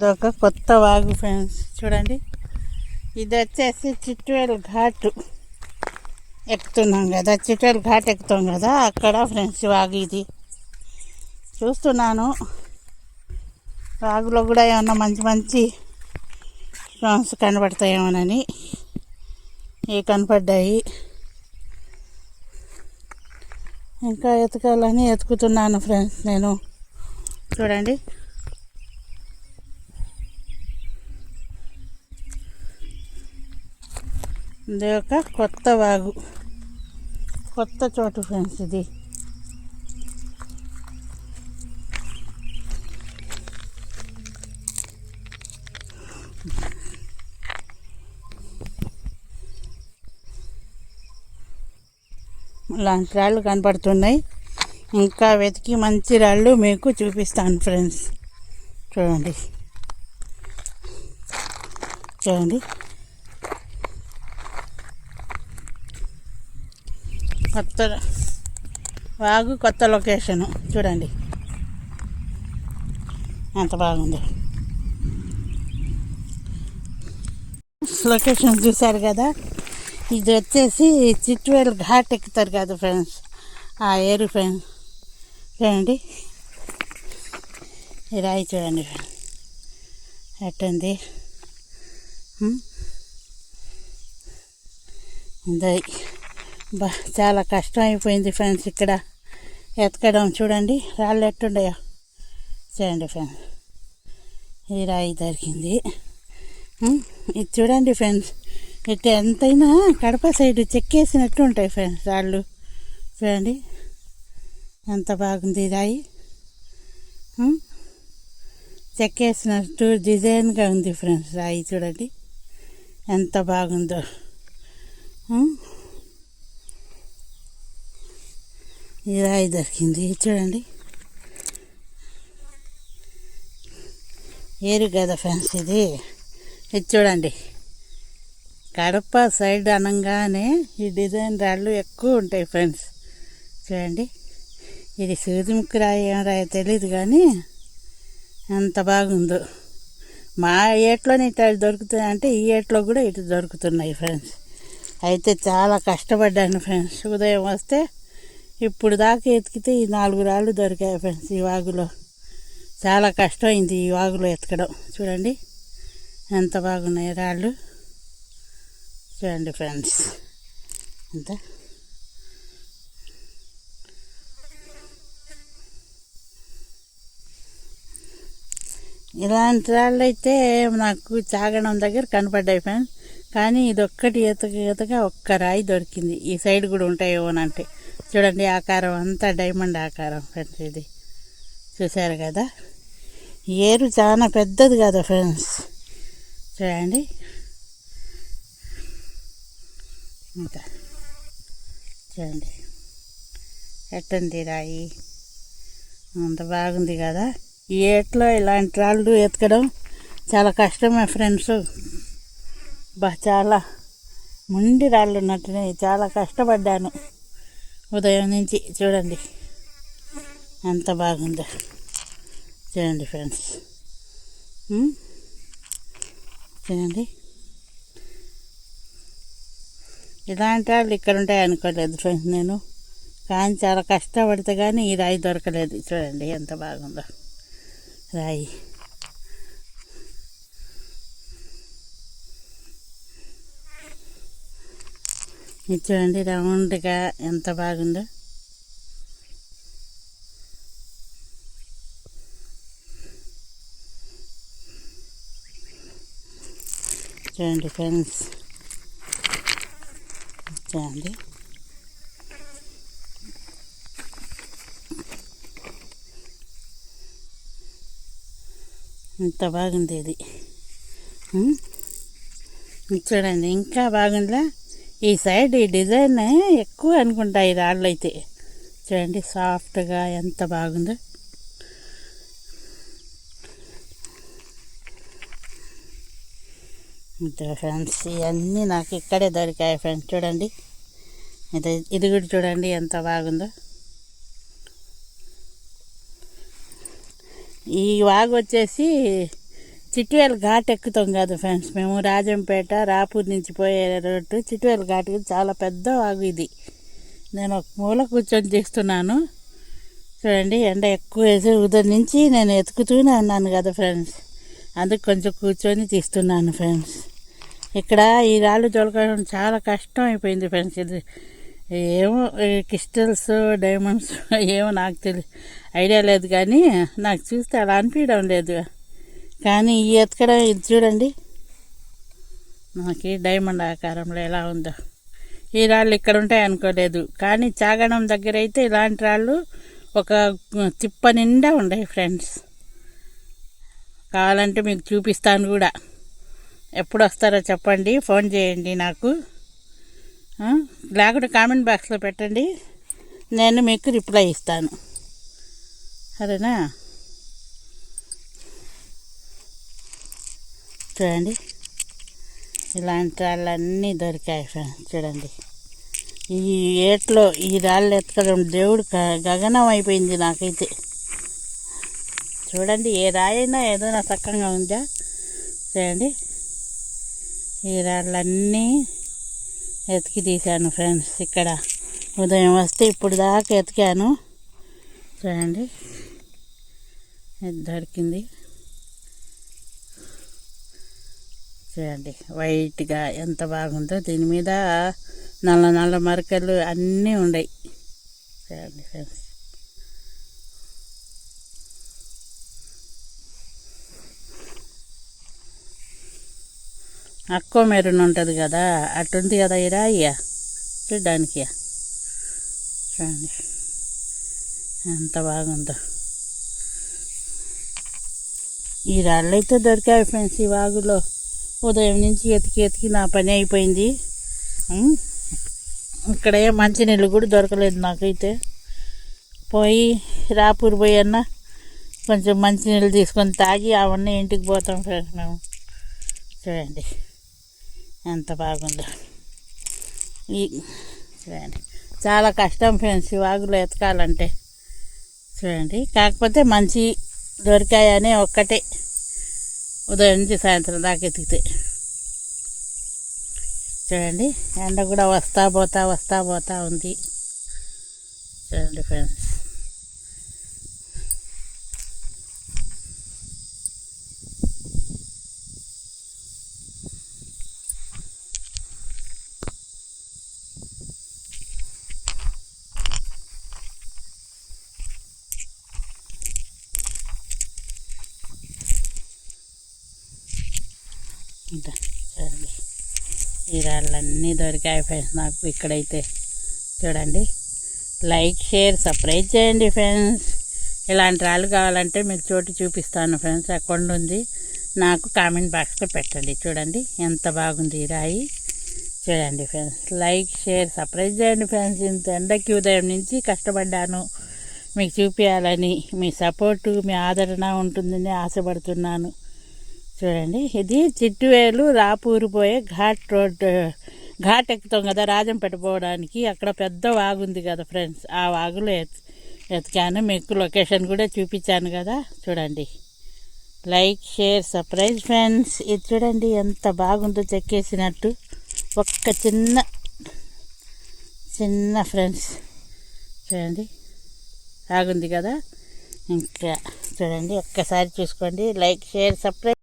ఇదొక కొత్త వాగు ఫ్రెండ్స్. చూడండి. ఇది వచ్చేసి చిట్వేల్ ఘాట్ ఎక్కుతున్నాం కదా. చిట్వేల్ ఘాట్ ఎక్కుతాం కదా. అక్కడ ఫ్రెండ్స్ వాగు ఇది. చూస్తున్నాను. వాగులో కూడా ఏమన్నా మంచి మంచి స్టాన్స్ కనబడతాయేమోనని. ఇవి కనపడ్డాయి. ఇంకా ఎతకాలని ఎతుకుతున్నాను ఫ్రెండ్స్ నేను. చూడండి. ఇది ఒక కొత్త వాగు. కొత్త చోటు ఫ్రెండ్స్ ఇది. లాంటి రాళ్ళు కనపడుతున్నాయి. ఇంకా వెతికి మంచి రాళ్ళు మీకు చూపిస్తాను ఫ్రెండ్స్. చూడండి. చూడండి. కొత్త వాగు కొత్త లొకేషను. చూడండి. ఎంత బాగుంది. లొకేషన్ చూశారు కదా? ఇది వచ్చేసి చిట్వేల్ ఘాట్ ఎక్కుతారు కదా ఫ్రెండ్స్? ఆ ఏరు ఫ్రెండ్స్. చూడండి. ఈ రాయి చూడండి ఫ్రెండ్స్. ఎట్టుంది? ఇదే. బా చాలా కష్టం అయిపోయింది ఫ్రెండ్స్ ఇక్కడ. ఎతకడం చూడండి రాళ్ళు ఎట్టుండయో. చూడండి ఫ్రెండ్స్ ఈ రాయి దొరికింది. ఇది చూడండి ఫ్రెండ్స్ ఇటు ఎంతైనా కడప సైడ్ చెక్కేసినట్టు ఉంటాయి ఫ్రెండ్స్ రాళ్ళు. చూడండి ఎంత బాగుంది రాయి. చెక్కేసినట్టు డిజైన్గా ఉంది ఫ్రెండ్స్ రాయి చూడండి ఎంత బాగుందో. ఈ రాయి దొరికింది చూడండి. ఏరు కదా ఫ్రెండ్స్ ఇది. ఇది చూడండి. కడప సైడ్ అనగానే ఈ డిజైన్ రాళ్ళు ఎక్కువ ఉంటాయి ఫ్రెండ్స్. చూడండి. ఇది సూర్యముఖి రాయి ఏం రాయో తెలియదు కానీ ఎంత బాగుందో. మా ఏట్లోనే ఇట్లా దొరుకుతున్నాయి అంటే ఈ ఏట్లో కూడా ఇటు దొరుకుతున్నాయి ఫ్రెండ్స్. అయితే చాలా కష్టపడ్డాను ఫ్రెండ్స్. ఉదయం వస్తే ఇప్పుడు దాకా ఎతికితే ఈ నాలుగు రాళ్ళు దొరికాయి ఫ్రెండ్స్ ఈ వాగులో. చాలా కష్టమైంది ఈ వాగులో ఎతకడం. చూడండి. ఎంత బాగున్నాయి రాళ్ళు. చూడండి ఫ్రెండ్స్. ఎంత? ఇలాంటి రాళ్ళు అయితే నాకు చాగడం దగ్గర కనపడ్డాయి ఫ్రెండ్స్. కానీ ఇది ఒక్కటి ఎతక ఎతక ఒక్క రాయి దొరికింది. ఈ సైడ్ కూడా ఉంటాయేమోనంటే. చూడండి ఆకారం అంతా డైమండ్ ఆకారం ఫ్రెండ్స్ ఇది చూశారు కదా? ఏరు చాలా పెద్దది కదా ఫ్రెండ్స్ చూడండి. ఇంకా చూడండి. ఎట్టండి రాయి? అంత బాగుంది కదా? ఈ ఏట్లో ఇలాంటి రాళ్ళు ఎతకడం చాలా కష్టమే ఫ్రెండ్స్ బా చాలా. ముండి రాళ్ళు ఉన్నట్టునే చాలా కష్టపడ్డాను. ఉదయం నుంచి చూడండి. ఎంత బాగుందో. చూడండి ఫ్రెండ్స్. చూడండి. ఇలాంటి వాళ్ళు ఇక్కడ ఉంటాయి అనుకోలేదు ఫ్రెండ్స్ నేను. కానీ చాలా కష్టపడితే కానీ ఈ రాయి దొరకలేదు. చూడండి ఎంత బాగుందో. రాయి. ఇది చూడండి రౌండ్గా ఎంత బాగుందో. చూడండి ఫ్రెండ్స్. చూడండి ఇంత బాగుంది ఇది. చూడండి ఇంకా బాగుందా? ఈ సైడ్ ఈ డిజైన్ ఎక్కువ అనుకుంటా ఈ రాళ్ళు అయితే చూడండి సాఫ్ట్గా ఎంత బాగుందో. ఫ్రెండ్స్ ఇవన్నీ నాకు ఇక్కడే దొరికాయి ఫ్రెండ్స్ చూడండి. ఇది ఇది కూడా చూడండి ఎంత బాగుందో. ఈ వాగు వచ్చేసి చిట్టువేల ఘాట్ ఎక్కుతాం కదా ఫ్రెండ్స్. మేము రాజంపేట రాపూర్ నుంచి పోయే రోడ్డు చిట్టువేల ఘాట్ చాలా పెద్ద వాగు ఇది. నేను ఒక మూల కూర్చొని తీస్తున్నాను చూడండి ఎండ ఎక్కువ వేసి ఉదయం నుంచి నేను ఎతుకుతూనే ఉన్నాను కదా ఫ్రెండ్స్. అందుకు కొంచెం కూర్చొని తీస్తున్నాను ఫ్రెండ్స్. ఇక్కడ ఈ రాళ్ళు తోలుకోవడం చాలా కష్టం అయిపోయింది ఫ్రెండ్స్. ఇది ఏమో క్రిస్టల్స్ డైమండ్స్ ఏమో నాకు తెలి ఐడియా లేదు కానీ నాకు చూస్తే అలా అనిపించడం లేదు. కానీ ఈ ఎతకడం ఇది చూడండి. మనకి డైమండ్ ఆకారంలో ఎలా ఉందో. ఈ రాళ్ళు ఇక్కడ ఉంటాయి అనుకోలేదు. కానీ చాగణం దగ్గర అయితే ఇలాంటి రాళ్ళు ఒక తిప్ప నిండా ఉన్నాయి ఫ్రెండ్స్ కావాలంటే మీకు చూపిస్తాను కూడా. ఎప్పుడు వస్తారో చెప్పండి. ఫోన్ చేయండి నాకు. లేకుండా లేకుంటే కామెంట్ బాక్స్లో పెట్టండి. నేను మీకు రిప్లై ఇస్తాను. సరేనా? చూడండి. ఇలాంటి రాళ్ళన్నీ దొరికాయి ఫ్రెండ్స్ చూడండి. ఈ ఏట్లో ఈ రాళ్ళు ఎత్తకడం దేవుడు గగనం అయిపోయింది నాకైతే. చూడండి ఏ రాయైనా ఏదైనా చక్కగా ఉందా? చూడండి. ఈ రాళ్ళన్నీ ఎతికి తీశాను ఫ్రెండ్స్ ఇక్కడ. ఉదయం వస్తే ఇప్పుడు దాకా ఎతికాను. చూడండి. దొరికింది. చూడండి వైట్గా ఎంత బాగుందో. దీని మీద నల్ల నల్ల మరకలు అన్నీ ఉన్నాయి చూడండి ఫ్రెండ్స్. అక్కో మెరూన్ ఉంటుంది కదా అటుంది కదా ఈ అయ్యా. చూడడానికి చూడండి. ఎంత బాగుందో. ఈ రాళ్ళు అయితే దొరికాయి ఫ్రెండ్స్ ఈ వాగులో. ఉదయం నుంచి ఎతికి ఎతికి నా పని అయిపోయింది. ఇక్కడే ఇక్కడ మంచినీళ్ళు కూడా దొరకలేదు నాకైతే. పోయి రాపూర్ పోయి అన్న కొంచెం మంచినీళ్ళు తీసుకొని తాగి అవన్నీ ఇంటికి పోతాం ఫ్రెండ్స్ మేము. చూడండి ఎంత బాగుందో. ఈ చూడండి చాలా కష్టం ఫ్రెండ్స్ వాగులో ఎతకాలంటే. చూడండి కాకపోతే మంచి దొరికాయనే ఒక్కటే. ఉదయం నుంచి సాయంత్రం దాకా ఎతికితే చూడండి ఎండ కూడా వస్తా పోతా వస్తా పోతా ఉంది. చూడండి ఫ్రెండ్స్ చూడండి ఈ రాళ్ళన్నీ దొరికాయి ఫ్రెండ్స్ నాకు ఇక్కడైతే. చూడండి. లైక్ షేర్ సబ్స్క్రైబ్ చేయండి ఫ్రెండ్స్. ఇలాంటి రాళ్ళు కావాలంటే మీకు చోటు చూపిస్తాను ఫ్రెండ్స్. అక్కడ ఉంది. నాకు కామెంట్ బాక్స్లో పెట్టండి. చూడండి. ఎంత బాగుంది ఈ రాయి. చూడండి ఫ్రెండ్స్. లైక్ షేర్ సబ్స్క్రైబ్ చేయండి ఫ్రెండ్స్. ఇంత ఎండకి ఉదయం నుంచి కష్టపడ్డాను. మీకు చూపించాలని మీ సపోర్టు మీ ఆదరణ ఉంటుందని ఆశపడుతున్నాను. చూడండి ఇది చిట్టువేలు రాపూరిపోయే ఘాట్ రోడ్ ఘాట్ ఎక్కుతాం కదా రాజంపేట పోవడానికి అక్కడ పెద్ద వాగు ఉంది కదా ఫ్రెండ్స్ ఆ వాగులో ఎత్ ఎతికాను మీకు లొకేషన్ కూడా చూపించాను కదా చూడండి. Like share surprise friends. ఇది చూడండి ఎంత బాగుందో చెక్కేసినట్టు. ఒక్క చిన్న చిన్న ఫ్రెండ్స్. చూడండి బాగుంది కదా. ఇంకా చూడండి ఒక్కసారి చూసుకోండి. Like share surprise.